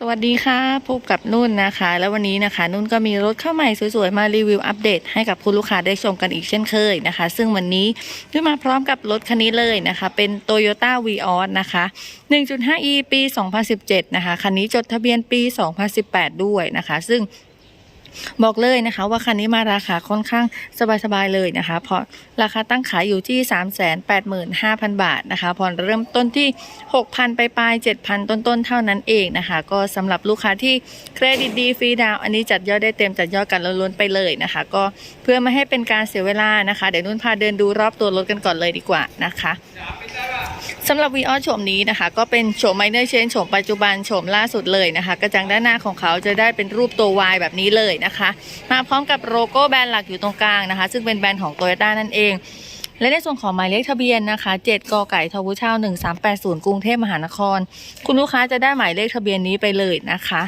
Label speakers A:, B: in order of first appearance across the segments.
A: สวัสดีค่ะพบกับนุ่นนะคะ แล้ววันนี้นะคะ นุ่นก็มีรถเข้าใหม่สวยๆ มารีวิวอัปเดตให้กับคุณลูกค้าได้ชมกันอีกเช่นเคยนะคะ ซึ่งวันนี้นุ่นมาพร้อมกับรถคันนี้เลยนะคะ เป็น Toyota v ีออนะคะ 1.5e ปี 2017 นะคะ คันนี้จดทะเบียนปี 2018 ด้วยนะคะ ซึ่ง บอกเลยนะคะ ว่าคันนี้มาราคาค่อนข้างสบายๆเลยนะคะ เพราะราคาตั้งขายอยู่ที่ 385,000 บาทนะคะผ่อนเริ่มต้นที่ 6,000 ไปปลาย7,000 ต้นๆ เท่านั้นเองนะคะ ก็สำหรับลูกค้าที่เครดิตดีฟรีดาวน์อันนี้จัดยอดได้เต็มจัดยอดกันล้วนๆไปเลยนะคะ ก็เพื่อไม่ให้เป็นการเสียเวลานะคะ เดี๋ยวนุ่นพาเดินดูรอบตัวรถกันก่อนเลยดีกว่านะคะ สำหรับวีออโฉมนี้นะคะ ก็เป็นโฉมไมเนอร์เชนโฉมปัจจุบันโฉมล่าสุดเลยนะคะ กระจังด้านหน้าของเขาจะได้เป็นรูปตัว Y แบบนี้เลยนะคะ มาพร้อมกับโลโก้แบรนด์หลักอยู่ตรงกลางนะคะ ซึ่งเป็นแบรนด์ของโตโยต้านั่นเอง และในส่วนของหมายเลขทะเบียนนะคะ 7กไก่ทวุเช่า1380 กรุงเทพมหานคร คุณลูกค้าจะได้หมายเลขทะเบียนนี้ไปเลยนะคะ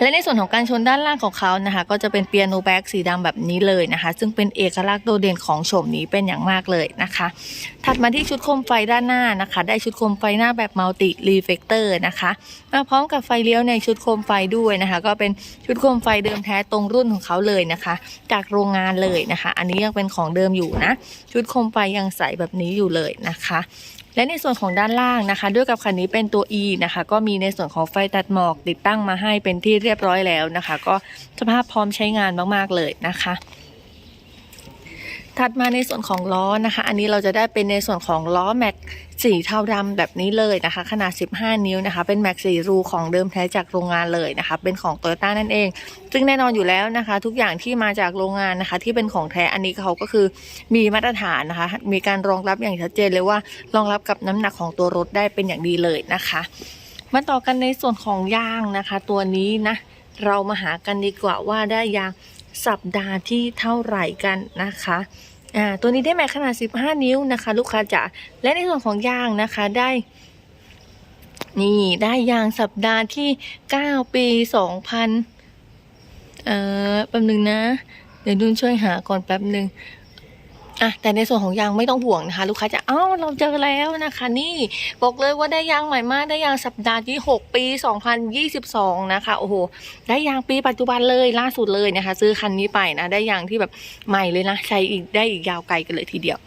A: และในส่วนของการชนด้านล่างของเขานะคะ ก็จะเป็นเปียโนแบ็กสีดำแบบนี้เลยนะคะ ซึ่งเป็นเอกลักษณ์โดดเด่นของโฉมนี้เป็นอย่างมากเลยนะคะ ถัดมาที่ชุดโคมไฟด้านหน้านะคะ ได้ชุดโคมไฟหน้าแบบมัลติรีเฟกเตอร์นะคะมาพร้อมกับไฟเลี้ยวในชุดโคมไฟด้วยนะคะ ก็เป็นชุดโคมไฟเดิมแท้ตรงรุ่นของเขาเลยนะคะ จากโรงงานเลยนะคะ อันนี้ยังเป็นของเดิมอยู่นะ ชุดโคมไฟยังใสแบบนี้อยู่เลยนะคะ และในส่วนของด้านล่างนะคะ ด้วยกับคันนี้เป็นตัว E นะคะ ก็มีในส่วนของไฟตัดหมอกติดตั้งมาให้เป็นที่เรียบร้อยแล้วนะคะ ก็สภาพพร้อมใช้งานมากๆเลยนะคะ ถัดมาในส่วนของล้อนะคะ อันนี้เราจะได้เป็นในส่วนของล้อแม็กสีเทาดำแบบนี้เลยนะคะ ขนาด 15 นิ้วนะคะ เป็นแม็กสีรูของเดิมแท้จากโรงงานเลยนะคะ เป็นของโตโยต้านั่นเอง ซึ่งแน่นอนอยู่แล้วนะคะ ทุกอย่างที่มาจากโรงงานนะคะ ที่เป็นของแท้อันนี้เขาก็คือมีมาตรฐานนะคะ มีการรองรับอย่างชัดเจนเลยว่ารองรับกับน้ำหนักของตัวรถได้เป็นอย่างดีเลยนะคะมาต่อกันในส่วนของยางนะคะ ตัวนี้นะเรามาหากันดีกว่าว่าได้ยาง สัปดาห์ที่เท่าไหร่กันนะคะอ่าตัวนี้ได้แม็กขนาด 15 นิ้วนะคะ ลูกค้าจ๋าและในส่วนของยางนะคะได้นี่ได้ยางสัปดาห์ที่ 9 ปี 2000 เอ่อแป๊บนึงนะ เดี๋ยวดุนช่วยหาก่อนแป๊บนึง อะแต่ในส่วนของยางไม่ต้องห่วงนะคะ ลูกค้าจะอ้าวเราเจอแล้วนะคะ นี่บอกเลยว่าได้ยางใหม่มากได้ยางสัปดาห์ที่ 6 ปี 2022 นะคะโอ้โหได้ยางปีปัจจุบันเลยล่าสุดเลยนะคะ ซื้อคันนี้ไปนะได้ยางที่แบบใหม่เลยนะใช้อีกได้อีกยาวไกลกันเลยทีเดียว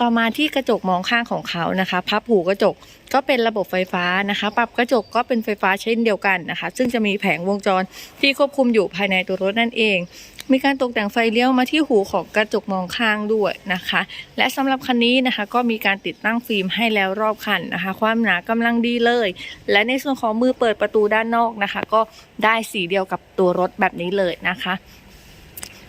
A: ต่อมาที่กระจกมองข้างของเขานะคะ พับหูกระจกก็เป็นระบบไฟฟ้านะคะ ปรับกระจกก็เป็นไฟฟ้าเช่นเดียวกันนะคะ ซึ่งจะมีแผงวงจรที่ควบคุมอยู่ภายในตัวรถนั่นเอง มีการตกแต่งไฟเลี้ยวมาที่หูของกระจกมองข้างด้วยนะคะ และสำหรับคันนี้นะคะ ก็มีการติดตั้งฟิล์มให้แล้วรอบคันนะคะ ความหนากำลังดีเลย และในส่วนของมือเปิดประตูด้านนอกนะคะ ก็ได้สีเดียวกับตัวรถแบบนี้เลยนะคะ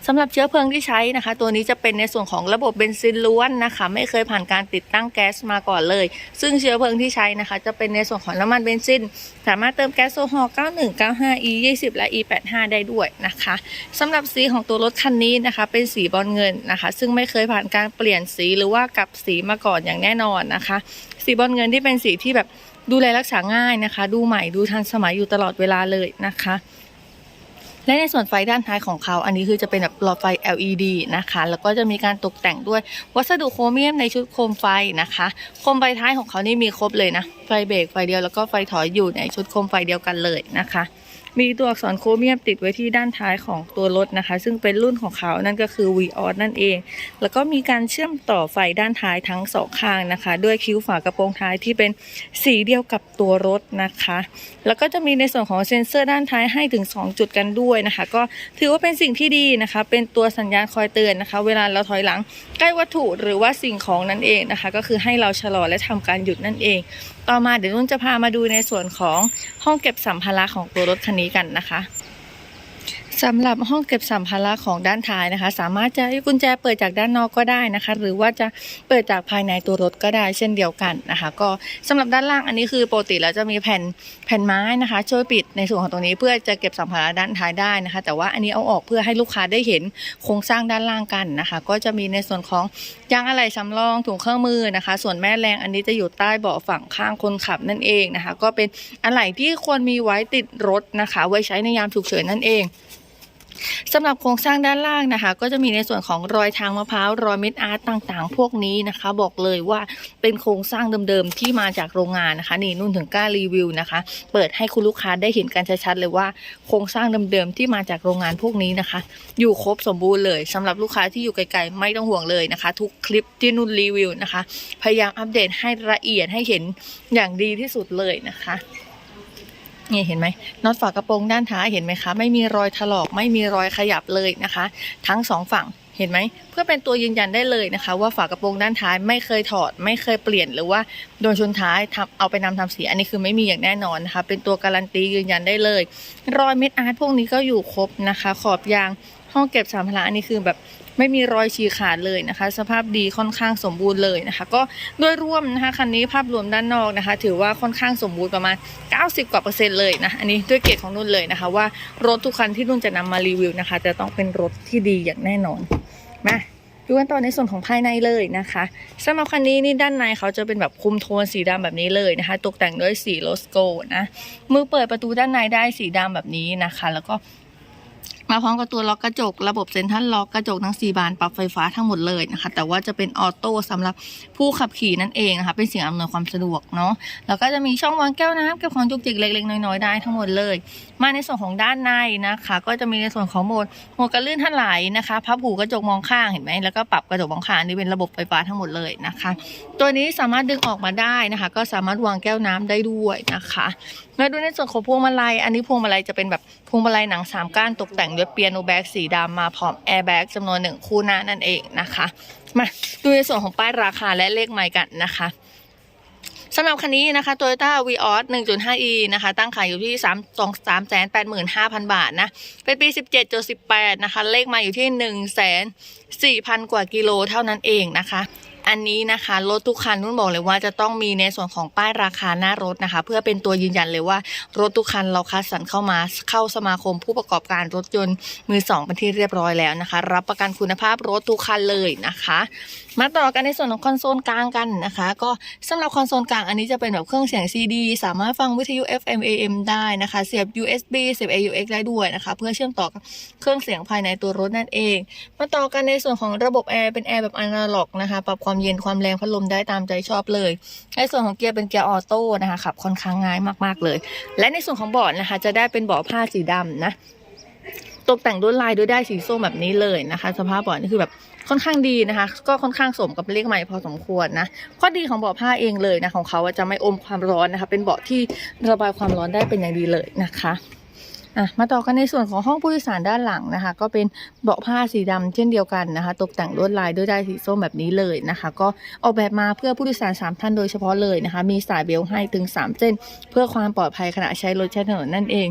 A: สำหรับเชื้อเพลิงที่ใช้นะคะ ตัวนี้จะเป็นในส่วนของระบบเบนซินล้วนนะคะ ไม่เคยผ่านการติดตั้งแก๊สมาก่อนเลย ซึ่งเชื้อเพลิงที่ใช้นะคะ จะเป็นในส่วนของน้ำมันเบนซิน สามารถเติมแก๊สโซฮอล์91 95 E 20และ E 85ได้ด้วยนะคะสำหรับสีของตัวรถคันนี้นะคะ เป็นสีบอลเงินนะคะ ซึ่งไม่เคยผ่านการเปลี่ยนสีหรือว่ากลับสีมาก่อนอย่างแน่นอนนะคะ สีบอลเงินที่เป็นสีที่แบบดูแลรักษาง่ายนะคะ ดูใหม่ดูทันสมัยอยู่ตลอดเวลาเลยนะคะ และในส่วนไฟด้านท้ายของเขา อันนี้คือจะเป็นแบบหลอดไฟ LED นะคะ แล้วก็จะมีการตกแต่งด้วยวัสดุโครเมียมในชุดโคมไฟนะคะ โคมไฟท้ายของเขานี่มีครบเลยนะ ไฟเบรกไฟเดียวแล้วก็ไฟถอยอยู่ในชุดโคมไฟเดียวกันเลยนะคะ มีตัวอักษรโครเมียมติดไว้ที่ด้านท้ายของตัวรถนะคะ ซึ่งเป็นรุ่นของเขานั่นก็คือ v ีออนั่นเอง แล้วก็มีการเชื่อมต่อไฟด้านท้ายทั้งสองข้างนะคะ ด้วยคิ้วฝากระโปรงท้ายที่เป็นสีเดียวกับตัวรถนะคะ แล้วก็จะมีในส่วนของเซ็นเซอร์ด้านท้ายให้ถึง 2 จุดกันด้วยนะคะ ก็ถือว่าเป็นสิ่งที่ดีนะคะ เป็นตัวสัญญาณคอยเตือนนะคะ เวลาเราถอยหลังใกล้วัตถุหรือว่าสิ่งของนั่นเองนะคะ ก็คือให้เราชะลอและทำการหยุดนั่นเอง ต่อมาเดี๋ยวนุ่นจะพามาดูในส่วนของห้องเก็บสัมภาระของตัวรถคันนี้นี้กันนะคะ สำหรับห้องเก็บสัมภาระของด้านท้ายนะคะ สามารถจะกุญแจเปิดจากด้านนอกก็ได้นะคะ หรือว่าจะเปิดจากภายในตัวรถก็ได้เช่นเดียวกันนะคะ ก็สำหรับด้านล่างอันนี้คือปกติแล้วจะมีแผ่นแผ่นไม้นะคะ ช่วยปิดในส่วนของตรงนี้เพื่อจะเก็บสัมภาระด้านท้ายได้นะคะ แต่ว่าอันนี้เอาออกเพื่อให้ลูกค้าได้เห็นโครงสร้างด้านล่างกันนะคะ ก็จะมีในส่วนของยางอะไหล่สำรองถุงเครื่องมือนะคะ ส่วนแม่แรงอันนี้จะอยู่ใต้เบาะฝั่งข้างคนขับนั่นเองนะคะ ก็เป็นอะไหล่ที่ควรมีไว้ติดรถนะคะ ไว้ใช้ในยามฉุกเฉินนั่นเอง สำหรับโครงสร้างด้านล่างนะคะ ก็จะมีในส่วนของรอยทางมะพร้าวรอยเม็ดอาร์ตต่างๆ พวกนี้นะคะ บอกเลยว่าเป็นโครงสร้างเดิมๆที่มาจากโรงงานนะคะ นี่นุ่นถึงกล้ารีวิวนะคะ เปิดให้คุณลูกค้าได้เห็นกันชัดๆเลยว่าโครงสร้างเดิมๆที่มาจากโรงงานพวกนี้นะคะ อยู่ครบสมบูรณ์เลยสำหรับลูกค้าที่อยู่ไกลๆไม่ต้องห่วงเลยนะคะ ทุกคลิปที่นุ่นรีวิวนะคะ พยายามอัปเดตให้ละเอียดให้เห็นอย่างดีที่สุดเลยนะคะ นี่เห็นไหมน็อตฝากระโปรงด้านท้ายเห็นไหมคะ ไม่มีรอยถลอกไม่มีรอยขยับเลยนะคะ ทั้งสองฝั่งเห็นไหมเพื่อเป็นตัวยืนยันได้เลยนะคะ ว่าฝากระโปรงด้านท้ายไม่เคยถอด ไม่เคยเปลี่ยนหรือว่าโดนชนท้ายทำเอาไปนำทำสีอันนี้คือไม่มีอย่างแน่นอนนะคะ เป็นตัวการันตียืนยันได้เลย รอยเม็ดอาร์ตพวกนี้ก็อยู่ครบนะคะ ขอบยางห้องเก็บสัมภาระอันนี้คือแบบ ไม่มีรอยฉีกขาดเลยนะคะ สภาพดีค่อนข้างสมบูรณ์เลยนะคะ ก็โดยรวมนะคะคันนี้ภาพรวมด้านนอกนะคะ ถือว่าค่อนข้างสมบูรณ์ประมาณ 90 กว่าเปอร์เซ็นต์เลยนะอันนี้ด้วยเกรดของนุ่นเลยนะคะ ว่ารถทุกคันที่นุ่นจะนำมารีวิวนะคะ จะต้องเป็นรถที่ดีอย่างแน่นอนมาดูกันต่อในส่วนของภายในเลยนะคะสำหรับคันนี้นี่ด้านในเขาจะเป็นแบบคุมโทนสีดำแบบนี้เลยนะคะ ตกแต่งด้วยสีโรสโกนะมือเปิดประตูด้านในได้สีดำแบบนี้นะคะ แล้วก็ มาพร้อมกับตัวล็อกกระจก ระบบเซ็นทรัลล็อกกระจกทั้ง 4 บานปรับไฟฟ้าทั้งหมดเลยนะคะ แต่ว่าจะเป็นออโต้สำหรับผู้ขับขี่นั่นเองนะคะ เป็นสิ่งอำนวยความสะดวกเนาะแล้วก็จะมีช่องวางแก้วน้ำเก็บของจุกจิกเล็กๆน้อยๆได้ทั้งหมดเลย มาในส่วนของด้านในนะคะ ก็จะมีในส่วนของโหมดโหมดกระลื่นท่านไหลนะคะพับหูกระจกมองข้างเห็นไหมแล้วก็ปรับกระจกมองข้างนนี่เป็นระบบไฟฟ้าทั้งหมดเลยนะคะ ตัวนี้สามารถดึงออกมาได้นะคะ ก็สามารถวางแก้วน้ำได้ด้วยนะคะมาดูในส่วนของพวงมาลัย อันนี้พวงมาลัยจะเป็นแบบพวงมาลัยหนังสามก้านตกแต่งด้วยเปียโนแบ็กสีดำมาพร้อมแอร์แบ็กจำนวนหนึ่งคู่หน้านั่นเองนะคะ มาดูในส่วนของป้ายราคาและเลขไมล์กันนะคะสำหรับคันนี้นะคะ Toyota Vios 1.5e นะคะ ตั้งขายอยู่ที่ 3 2 3 8 5 0 0 0 บาทนะ เป็นปี 17.18 นะคะ เลขมาอยู่ที่ 1 4 0 0 0กว่ากิโลเท่านั้นเองนะคะ อันนี้นะคะรถทุกคันนุ่นบอกเลยว่าจะต้องมีในส่วนของป้ายราคาหน้ารถนะคะ เพื่อเป็นตัวยืนยันเลยว่ารถทุกคันเราคัดสรรเข้ามาเข้าสมาคมผู้ประกอบการรถยนต์มือสองเป็นที่เรียบร้อยแล้วนะคะ รับประกันคุณภาพรถทุกคันเลยนะคะ มาต่อกันในส่วนของคอนโซลกลางกันนะคะ ก็สำหรับคอนโซลกลางอันนี้จะเป็นแบบเครื่องเสียง CD สามารถฟังวิทยุ FM AM ได้นะคะเสียบ USB เสียบ AUX ได้ด้วยนะคะ เพื่อเชื่อมต่อกับเครื่องเสียงภายในตัวรถนั่นเอง มาต่อกันในส่วนของระบบแอร์เป็นแอร์แบบอนาล็อกนะคะปรับความเย็นความแรงพัดลมได้ตามใจชอบเลยในส่วนของเกียร์เป็นเกียร์ออโต้นะคะขับค่อนข้างง่ายมากๆเลย และในส่วนของเบาะนะคะ จะได้เป็นเบาะผ้าสีดำนะตกแต่งด้วยลายด้วยได้สีส้มแบบนี้เลยนะคะ สภาพเบาะนี่คือแบบค่อนข้างดีนะคะ ก็ค่อนข้างสมกับเลขใหม่พอสมควรนะข้อดีของเบาะผ้าเองเลยนะของเขาจะไม่อมความร้อนนะคะ เป็นเบาะที่ระบายความร้อนได้เป็นอย่างดีเลยนะคะ อะมาต่อกันในส่วนของห้องผู้โดยสารด้านหลังนะคะ ก็เป็นเบาะผ้าสีดำเช่นเดียวกันนะคะ ตกแต่งลวดลายด้วยด้ายสีส้มแบบนี้เลยนะคะ ก็ออกแบบมาเพื่อผู้โดยสารสามท่านโดยเฉพาะเลยนะคะ มีสายเบลต์ให้ถึงสามเส้น เพื่อความปลอดภัยขณะใช้รถใช้ถนนนั่นเอง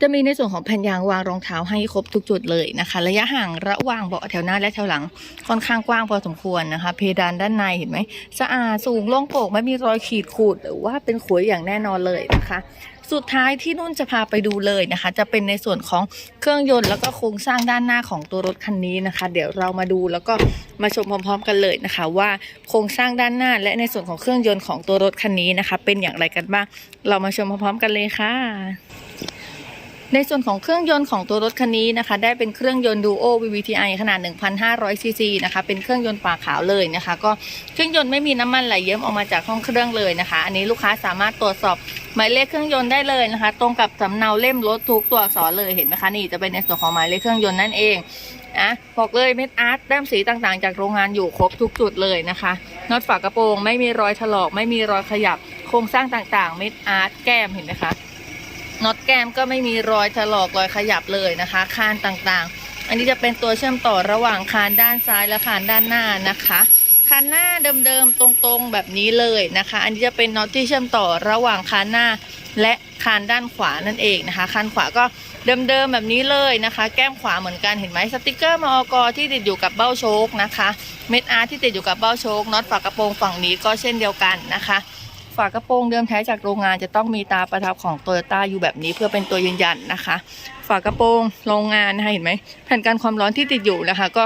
A: จะมีในส่วนของแผ่นยางวางรองเท้าให้ครบทุกจุดเลยนะคะ ระยะห่างระหว่างเบาะแถวหน้าและแถวหลังค่อนข้างกว้างพอสมควรนะคะ เพดานด้านในเห็นไหมสะอาดสูงโล่งโปร่งไม่มีรอยขีดขูดหรือว่าเป็นขุยอย่างแน่นอนเลยนะคะ สุดท้ายที่นุ่นจะพาไปดูเลยนะคะ จะเป็นในส่วนของเครื่องยนต์แล้วก็โครงสร้างด้านหน้าของตัวรถคันนี้นะคะ เดี๋ยวเรามาดูแล้วก็มาชมพร้อม ๆ กันเลยนะคะ ว่าโครงสร้างด้านหน้าและในส่วนของเครื่องยนต์ของตัวรถคันนี้นะคะ เป็นอย่างไรกันบ้าง เรามาชมพร้อมๆ กันเลยค่ะ ในส่วนของเครื่องยนต์ของตัวรถคันนี้นะคะ ได้เป็นเครื่องยนต์ Duo VVTi ขนาด 1,500 ซีซีนะคะ เป็นเครื่องยนต์ปากขาวเลยนะคะ ก็เครื่องยนต์ไม่มีน้ำมันไหลเยิ้มออกมาจากห้องเครื่องเลยนะคะ อันนี้ลูกค้าสามารถตรวจสอบหมายเลขเครื่องยนต์ได้เลยนะคะ ตรงกับสำเนาเล่มรถทุกตัวอักษรเลยเห็นไหมคะนี่จะเป็นในส่วนของหมายเลขเครื่องยนต์นั่นเองอะบอกเลยเม็ดอาร์ตแต้มสีต่างๆ จากโรงงานอยู่ครบทุกจุดเลยนะคะน็อตฝากระโปรงไม่มีรอยถลอก ไม่มีรอยขยับ โครงสร้างต่างๆ เม็ดอาร์ตแก้มเห็นไหมคะ น็อตแก้มก็ไม่มีรอยถลอกรอยขยับเลยนะคะ คานต่างๆ อันนี้จะเป็นตัวเชื่อมต่อระหว่างคานด้านซ้ายและคานด้านหน้านะคะคานหน้าเดิมๆตรงๆแบบนี้เลยนะคะ อันนี้จะเป็นน็อตที่เชื่อมต่อระหว่างคานหน้า และคานด้านขวานั่นเองนะคะคานขวาก็เดิมๆแบบนี้เลยนะคะ แก้มขวาเหมือนกันเห็นไหมสติกเกอร์มอกที่ติดอยู่กับเบ้าโชคนะคะ เม็ดอาร์ที่ติดอยู่กับเบ้าโชคน็อตฝากระโปรงฝั่งนี้ก็เช่นเดียวกันนะคะ ฝากระโปรงเดิมแท้จากโรงงานจะต้องมีตาประทับของโตโยต้าอยู่แบบนี้เพื่อเป็นตัวยืนยันนะคะ ฝากระโปรงโรงงานนะคะเห็นไหมแผ่นกันความร้อนที่ติดอยู่นะคะ ก็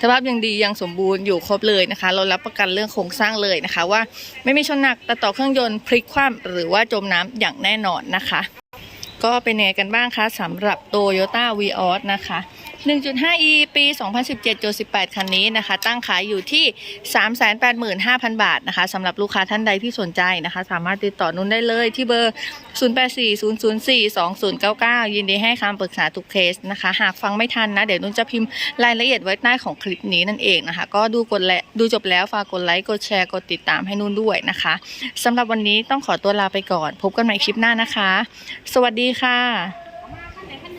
A: สภาพยังดียังสมบูรณ์อยู่ครบเลยนะคะ เรารับประกันเรื่องโครงสร้างเลยนะคะ ว่าไม่มีชนหนักแต่ต่อเครื่องยนต์พลิกคว่ำหรือว่าจมน้ำอย่างแน่นอนนะคะ ก็เป็นยังไงกันบ้างคะสำหรับ Toyota v ีออสนะคะ 1.5e ปี 2017-18 คันนี้นะคะ ตั้งขายอยู่ที่ 385,000 บาทนะคะสำหรับลูกค้าท่านใดที่สนใจนะคะ สามารถติดต่อนุ่นได้เลยที่เบอร์ 0840042099 ยินดีให้คำปรึกษาทุกเคสนะคะ หากฟังไม่ทันนะ เดี๋ยวนุ่นจะพิมพ์รายละเอียดไว้ใต้ของคลิปนี้นั่นเองนะคะ ก็ดูกดและดูจบแล้วฝากกดไลค์ กดแชร์ กดติดตามให้นุ่นด้วยนะคะสำหรับวันนี้ต้องขอตัวลาไปก่อน พบกันใหม่คลิปหน้านะคะ สวัสดีค่ะ